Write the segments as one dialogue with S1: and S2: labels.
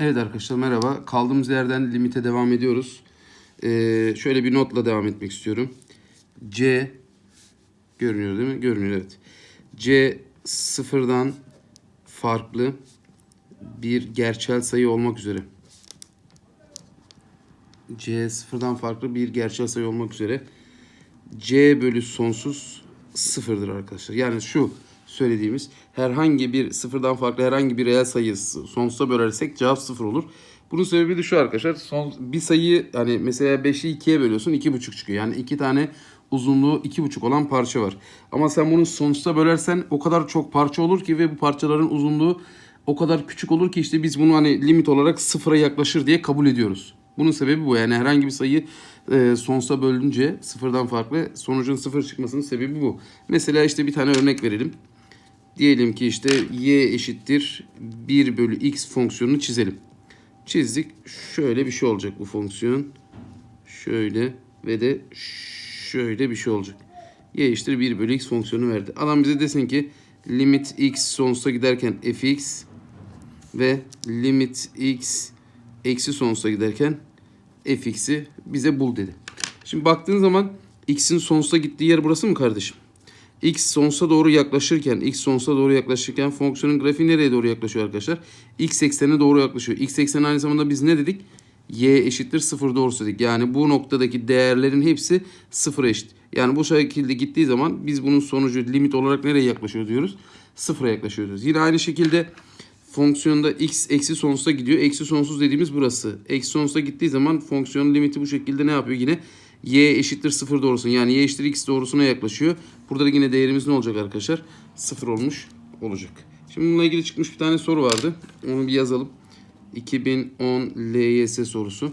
S1: Evet arkadaşlar merhaba. Kaldığımız yerden limite devam ediyoruz. Ee, şöyle bir notla devam etmek istiyorum. C görünüyor değil mi? Görünüyor evet. C sıfırdan farklı bir gerçel sayı olmak üzere. C sıfırdan farklı bir gerçel sayı olmak üzere. C bölü sonsuz sıfırdır arkadaşlar. Yani şu söylediğimiz herhangi bir sıfırdan farklı herhangi bir reel sayı sonsuza bölersek cevap sıfır olur. Bunun sebebi de şu arkadaşlar. Son, bir sayıyı hani mesela 5'i 2'ye bölüyorsun 2,5 çıkıyor. Yani iki tane uzunluğu 2,5 olan parça var. Ama sen bunu sonsuza bölersen o kadar çok parça olur ki ve bu parçaların uzunluğu o kadar küçük olur ki işte biz bunu hani limit olarak sıfıra yaklaşır diye kabul ediyoruz. Bunun sebebi bu. Yani herhangi bir sayı e, sonsuza bölünce sıfırdan farklı sonucun sıfır çıkmasının sebebi bu. Mesela işte bir tane örnek verelim. Diyelim ki işte y eşittir 1 bölü x fonksiyonunu çizelim. Çizdik. Şöyle bir şey olacak bu fonksiyon. Şöyle ve de şöyle bir şey olacak. y eşittir 1 bölü x fonksiyonu verdi. Adam bize desin ki limit x sonsuza giderken fx ve limit x eksi sonsuza giderken fx'i bize bul dedi. Şimdi baktığın zaman x'in sonsuza gittiği yer burası mı kardeşim? X sonsuza doğru yaklaşırken, x sonsuza doğru yaklaşırken fonksiyonun grafiği nereye doğru yaklaşıyor arkadaşlar? x eksenine doğru yaklaşıyor. x ekseni aynı zamanda biz ne dedik? y eşittir 0 doğrusu dedik. Yani bu noktadaki değerlerin hepsi 0 eşit. Yani bu şekilde gittiği zaman biz bunun sonucu limit olarak nereye yaklaşıyor diyoruz? 0'a yaklaşıyor diyoruz. Yine aynı şekilde fonksiyonda x eksi sonsuza gidiyor. Eksi sonsuz dediğimiz burası. Eksi sonsuza gittiği zaman fonksiyonun limiti bu şekilde ne yapıyor yine? Y eşittir 0 doğrusuna yani y eşittir x doğrusuna yaklaşıyor. Burada da yine değerimiz ne olacak arkadaşlar? 0 olmuş olacak. Şimdi bununla ilgili çıkmış bir tane soru vardı. Onu bir yazalım. 2010 LYS sorusu.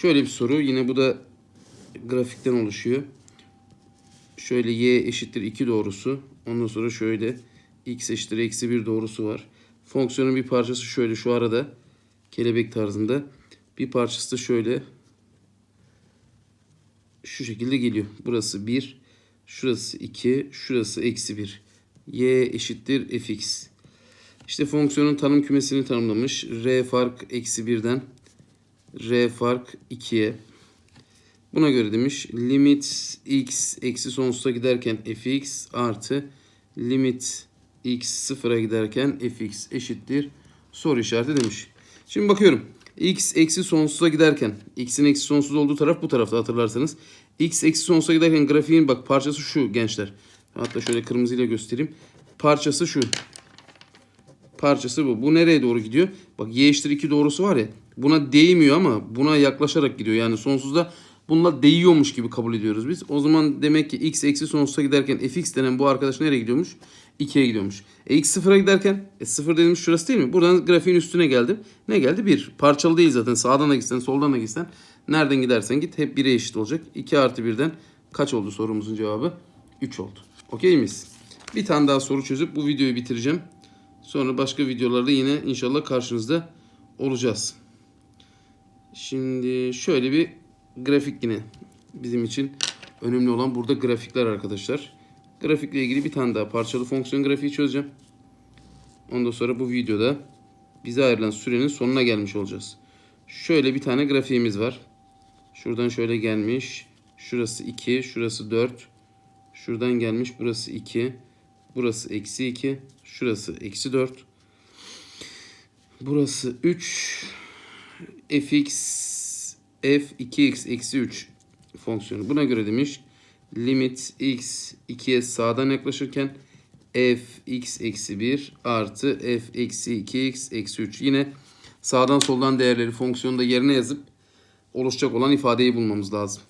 S1: Şöyle bir soru. Yine bu da grafikten oluşuyor. Şöyle y eşittir 2 doğrusu. Ondan sonra şöyle x eşittir eksi 1 doğrusu var. Fonksiyonun bir parçası şöyle şu arada kelebek tarzında. Bir parçası da şöyle şu şekilde geliyor. Burası 1, şurası 2, şurası eksi 1. y eşittir fx. İşte fonksiyonun tanım kümesini tanımlamış. r fark eksi 1'den r fark 2'ye. Buna göre demiş limit x eksi sonsuza giderken fx artı limit x sıfıra giderken fx eşittir soru işareti demiş. Şimdi bakıyorum. X eksi sonsuza giderken x'in eksi sonsuz olduğu taraf bu tarafta hatırlarsanız. x eksi sonsuza giderken grafiğin bak parçası şu gençler. Hatta şöyle kırmızıyla göstereyim. Parçası şu. Parçası bu. Bu nereye doğru gidiyor? Bak y eşittir 2 doğrusu var ya. Buna değmiyor ama buna yaklaşarak gidiyor. Yani sonsuzda bununla değiyormuş gibi kabul ediyoruz biz. O zaman demek ki x eksi sonsuza giderken fx denen bu arkadaş nereye gidiyormuş? 2'ye gidiyormuş. E x sıfıra giderken e, sıfır dediğimiz şurası değil mi? Buradan grafiğin üstüne geldim. Ne geldi? 1. Parçalı değil zaten. Sağdan da gitsen soldan da gitsen nereden gidersen git hep 1'e eşit olacak. 2 artı 1'den kaç oldu sorumuzun cevabı? 3 oldu. Okey miyiz? Bir tane daha soru çözüp bu videoyu bitireceğim. Sonra başka videolarda yine inşallah karşınızda olacağız. Şimdi şöyle bir grafik yine bizim için önemli olan burada grafikler arkadaşlar. Grafikle ilgili bir tane daha parçalı fonksiyon grafiği çözeceğim. Ondan sonra bu videoda bize ayrılan sürenin sonuna gelmiş olacağız. Şöyle bir tane grafiğimiz var. Şuradan şöyle gelmiş. Şurası 2, şurası 4. Şuradan gelmiş burası 2. Burası eksi 2. Şurası eksi 4. Burası 3. fx f 2x eksi 3 fonksiyonu. Buna göre demiş limit x 2'ye sağdan yaklaşırken f x eksi 1 artı f eksi 2x eksi 3. Yine sağdan soldan değerleri fonksiyonda yerine yazıp oluşacak olan ifadeyi bulmamız lazım.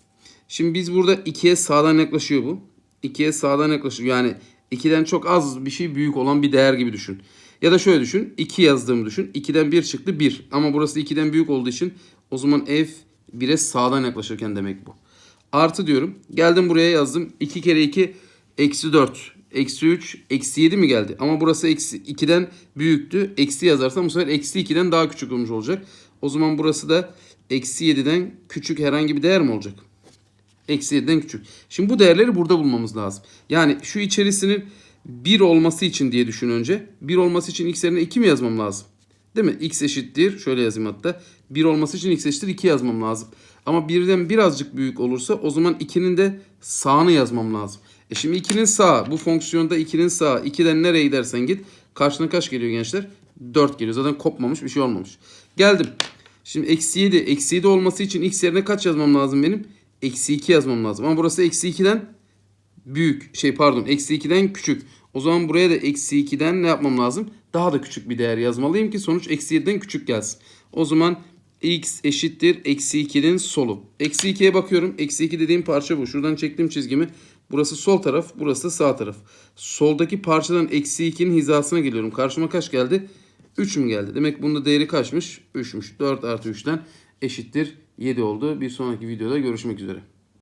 S1: Şimdi biz burada 2'ye sağdan yaklaşıyor bu. 2'ye sağdan yaklaşıyor. Yani 2'den çok az bir şey büyük olan bir değer gibi düşün. Ya da şöyle düşün. 2 yazdığımı düşün. 2'den 1 çıktı 1. Ama burası 2'den büyük olduğu için o zaman f 1'e sağdan yaklaşırken demek bu. Artı diyorum. Geldim buraya yazdım. 2 kere 2 eksi 4. Eksi 3 eksi 7 mi geldi? Ama burası eksi 2'den büyüktü. Eksi yazarsam bu sefer eksi 2'den daha küçük olmuş olacak. O zaman burası da eksi 7'den küçük herhangi bir değer mi olacak? Eksi 7'den küçük. Şimdi bu değerleri burada bulmamız lazım. Yani şu içerisinin 1 olması için diye düşün önce. 1 olması için x yerine 2 mi yazmam lazım? Değil mi? X eşittir. Şöyle yazayım hatta. 1 olması için x eşittir 2 yazmam lazım. Ama birden birazcık büyük olursa o zaman 2'nin de sağını yazmam lazım. E şimdi 2'nin sağı. Bu fonksiyonda 2'nin sağı. 2'den nereye gidersen git. Karşına kaç geliyor gençler? 4 geliyor. Zaten kopmamış bir şey olmamış. Geldim. Şimdi eksi 7. Eksi 7 olması için x yerine kaç yazmam lazım benim? Eksi 2 yazmam lazım. Ama burası eksi 2'den büyük. Şey pardon eksi 2'den küçük. O zaman buraya da eksi 2'den ne yapmam lazım? Daha da küçük bir değer yazmalıyım ki sonuç eksi 7'den küçük gelsin. O zaman x eşittir eksi 2'nin solu. Eksi 2'ye bakıyorum. Eksi 2 dediğim parça bu. Şuradan çektiğim çizgimi. Burası sol taraf, burası sağ taraf. Soldaki parçadan eksi 2'nin hizasına geliyorum. Karşıma kaç geldi? 3 mü geldi? Demek bunda değeri kaçmış? 3'müş. 4 artı 3'ten eşittir 7 oldu. Bir sonraki videoda görüşmek üzere.